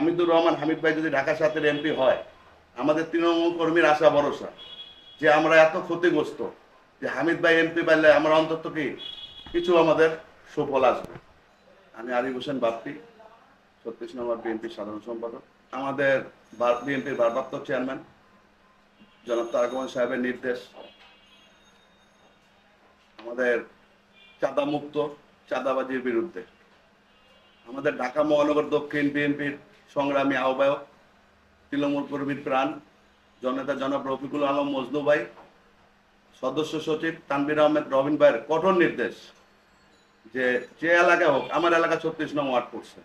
হামিদুর রহমান, হামিদ ভাই যদি ঢাকা সাতের এমপি হয়, আমাদের তৃণমূল কর্মীর আশা, ভরসা যে আমরা এত ক্ষতিগ্রস্ত, যে হামিদ ভাই এমপি পাইলে আমরা অন্তত কি কিছু আমাদের সুফল আসবে। আমি আরিফ হোসেন বাপ্পি, ছত্রিশ নম্বর বিএনপির সাধারণ সম্পাদক। আমাদের বিএনপির ভারপ্রাপ্ত চেয়ারম্যান, জনাব তারেক রহমান সাহেবের নির্দেশ। আমাদের চাঁদা মুক্ত চাঁদাবাজির বিরুদ্ধে। আমাদের ঢাকা মহানগর দক্ষিণ বিএনপির সংগ্রামী আহ্বায়ক, তৃণমূল কর্মীর প্রাণ, জননেতা জনাব রফিকুল আলম মজনু ভাই, সদস্য সচিব তানবির আহমেদ রবিন ভাইয়ের কঠোর নির্দেশ যে যে এলাকায় হোক, আমার এলাকা ছত্রিশ নং ওয়ার্ড পড়ছে,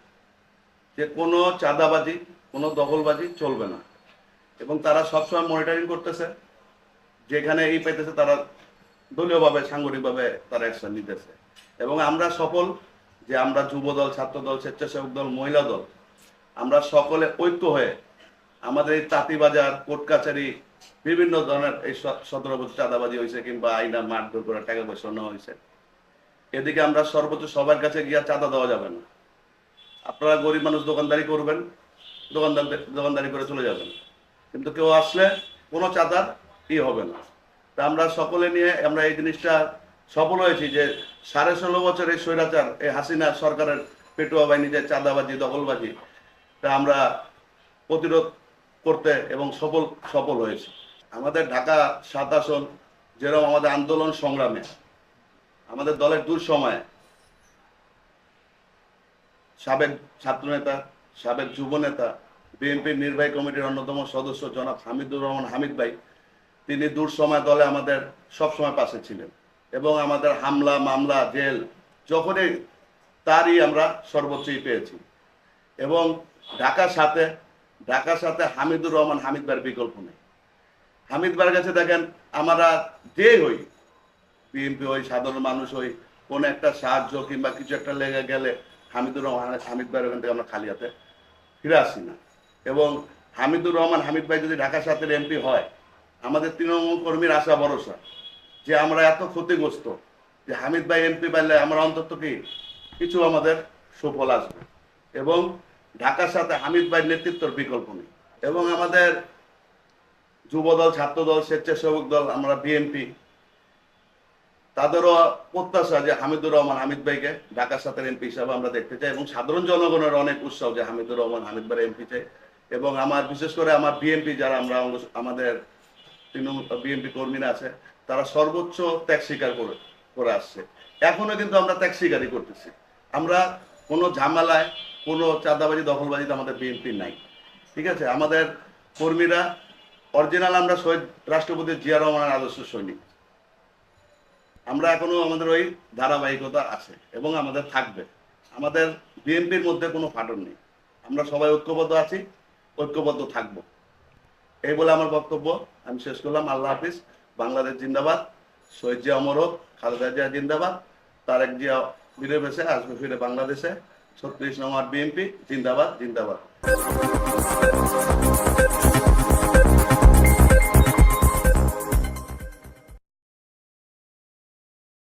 যে কোনো চাঁদাবাজি, কোনো দখলবাজি চলবে না। এবং তারা সবসময় মনিটরিং করতেছে, যেখানে এই পাইতেছে তারা দলীয়ভাবে, সাংগঠনিকভাবে তারা অ্যাকশন নিতেছে। এবং আমরা সফল যে আমরা যুব দল ছাত্র দল স্বেচ্ছাসেবক দল, মহিলা দল আমরা সকলে ঐক্য হয়ে আমাদের এই তাঁতিবাজার কোর্ট কাছারি বিভিন্ন ধরনের এই সতেরো বছর চাঁদাবাজি হয়েছে কিংবা আইনা মারধর করে টাকা পয়সা নেওয়া হয়েছে। এদিকে আমরা সর্বোচ্চ সবার কাছে গিয়া চাঁদা দেওয়া যাবে না। আপনারা গরিব মানুষ দোকানদারি করবেন, দোকানদার, দোকানদারি করে চলে যাবেন। কিন্তু কেউ আসলে কোনো চাঁদার ই হবে না। তা আমরা সকলে নিয়ে আমরা এই জিনিসটা সফল হয়েছি যে সাড়ে ষোলো বছর এই স্বৈরাচার, এই হাসিনা সরকারের পেটুয়া বাহিনী যে চাঁদাবাজি, দখলবাজি তা আমরা প্রতিরোধ করতে এবং সফল সফল হয়েছি। আমাদের ঢাকা সাত আসন যেরকম আমাদের আন্দোলন সংগ্রামে, আমাদের দলের দূর সময়ে সাবেক ছাত্রনেতা, সাবেক যুব নেতা বিএনপির নির্বাহী কমিটির অন্যতম সদস্য জনাব হামিদুর রহমান হামিদ ভাই, তিনি দূর সময় দলে আমাদের সব সময় পাশে ছিলেন এবং আমাদের হামলা, মামলা, জেল, যখনই তারই আমরা সর্বোচ্চই পেয়েছি। এবং ঢাকার সাথে ঢাকার সাথে হামিদুর রহমান হামিদ বিকল্প নেই। হামিদ কাছে দেখেন, আমরা যে হই, বিএনপি হই, সাধারণ মানুষ হই, কোনো একটা সাহায্য কিংবা কিছু একটা লেগে গেলে হামিদুর রহমান হামিদ ওখান থেকে আমরা খালি হাতে ফিরে আসি না। এবং হামিদুর রহমান হামিদ ভাই যদি ঢাকা সাতের এমপি হয়, আমাদের তৃণমূল কর্মীর আশা, ভরসা যে আমরা এত ক্ষতিগ্রস্ত, যে হামিদ ভাই এমপি পাইলে আমরা অন্তত কি, কিছু আমাদের সুফল আসবে। এবং ঢাকার সাথে হামিদ ভাইয়ের নেতৃত্বের বিকল্প নেই। এবং আমাদের যুবদল, ছাত্রদল, স্বেচ্ছাসেবক দল, আমরা বিএনপি, তাদেরও প্রত্যাশা যে হামিদুর রহমান হামিদ ভাইকে ঢাকার সাথে এমপি হিসাবে আমরা দেখতে চাই এবং সাধারণ জনগণের অনেক উৎসাহ যে হামিদুর রহমান হামিদ ভাই এমপি চাই। এবং আমার, বিশেষ করে আমার বিএনপি যারা, আমরা আমাদের তৃণমূল, বিএনপি কর্মীরা আছে, তারা সর্বোচ্চ ত্যাগ স্বীকার করে করে আসছে। এখনও কিন্তু আমরা ত্যাগ স্বীকারই করতেছি। আমরা কোনো ঝামেলায় কোনো চাঁদাবাজি, দখলবাজিতে আমাদের বিএনপি নাই। ঠিক আছে? আমাদের কর্মীরা অরিজিনাল আমরা শহীদ রাষ্ট্রপতি জিয়া রহমানের আদর্শ সৈনিক। আমরা এখনও আমাদের ওই ধারাবাহিকতা আছে এবং আমাদের থাকবে। আমাদের বিএনপির মধ্যে কোনো ফাটন নেই। আমরা সবাই ঐক্যবদ্ধ আছি, ঐক্যবদ্ধ থাকব। এই বলে আমার বক্তব্য। আমি শেষ করলাম। আল্লাহ হাফিজ। বাংলাদেশ জিন্দাবাদ। শহীদ জিয়া অমর হোক, খালেদা জিয়া জিন্দাবাদ। তারেক জিয়া ফিরে বেসে আসবে ফিরে বাংলাদেশে। ছত্রিশ নম্বর বিএনপি জিন্দাবাদ জিন্দাবাদ।